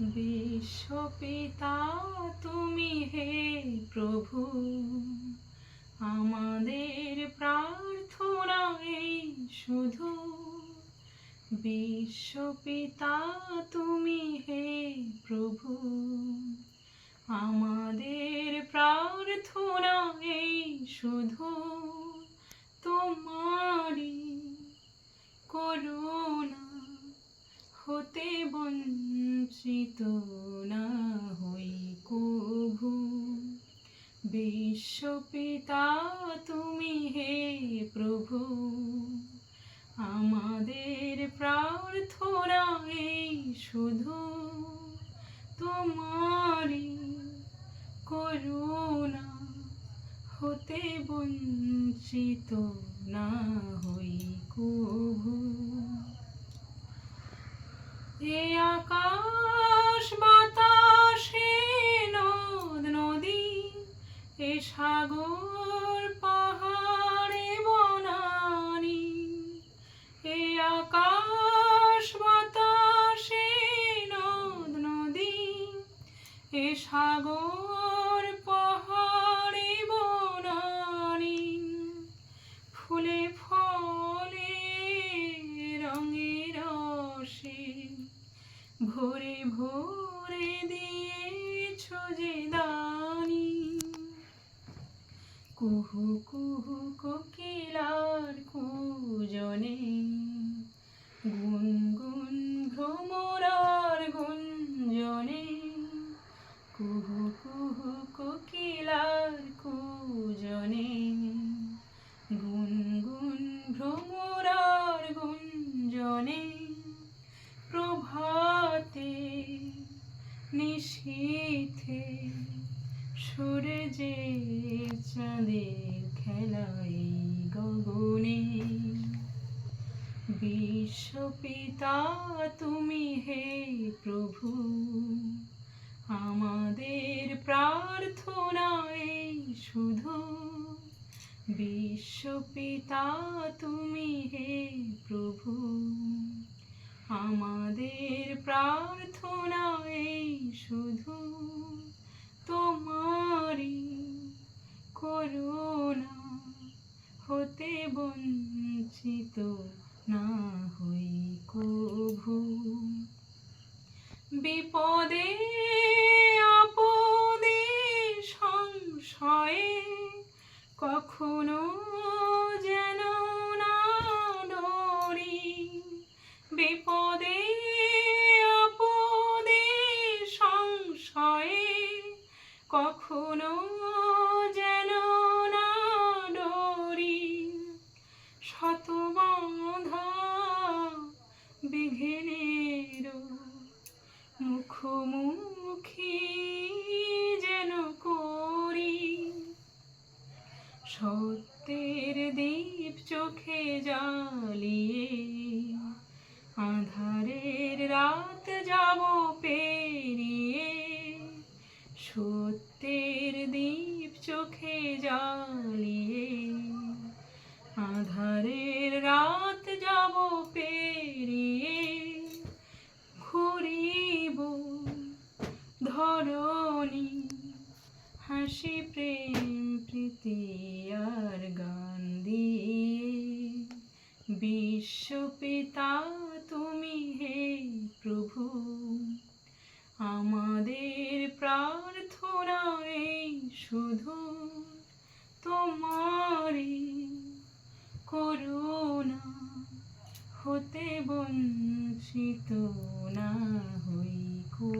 বিশ্বপিতা তুমি হে প্রভু। আমাদের প্রার্থনা এই শুধু। বিশ্বপিতা তুমি হে প্রভু আমাদের প্রার্থনা এই শুধু তোমারি করুণা হতে বঞ্চিত না হই কভু বিশ্বপিতা তুমি হে প্রভু। আমাদের প্রার্থনা এই শুধু তোমারি করুণা হতে বঞ্চিত না হই কভু এ সাগর পাহাড়ে বনানি, এ আকাশ বাতাসে নদ নদী, এ সাগর পাহাড়ে বনানি, ফুলে ফলে রঙে রসে, ভরে ভরে দিয়েছ যে দানি। কুহু কুহু, কোকিলার কুজনে। গুনগুন ভ্রমরার গুঞ্জনে। কুহু কুহু, কোকিলার কুজনে। গুনগুন ভ্রমরার গুঞ্জনে। প্রভাতে নিশীথে সূর্যে চাঁদের খেলাই গগনে। বিশ্বপিতা, তুমি হে প্রভু, আমাদের প্রার্থনা এই শুধু। বিশ্বপিতা, তুমি হে প্রভু আমাদের প্রার্থনা এই শুধু তোমারি করুণা হতে বঞ্চিত না হই কভু। বিপদে আপদে সংশয়ে কখনো যেন না ডরি। বিপদে সত্যের দীপ চোখে জ্বালিয়ে আধারের রাত যাব পেরিয়ে। সত্যের দীপ চোখে জ্বালিয়ে আধারের রাত যাব পেরিয়ে। ঘুরিব ধরণী হাসি প্রেম প্রীতি আর গান দিয়ে বিশ্বপিতা তুমি হে প্রভু। আমাদের প্রার্থনা এই শুধু তোমারি করুণা, হতে বঞ্চিত না হই কো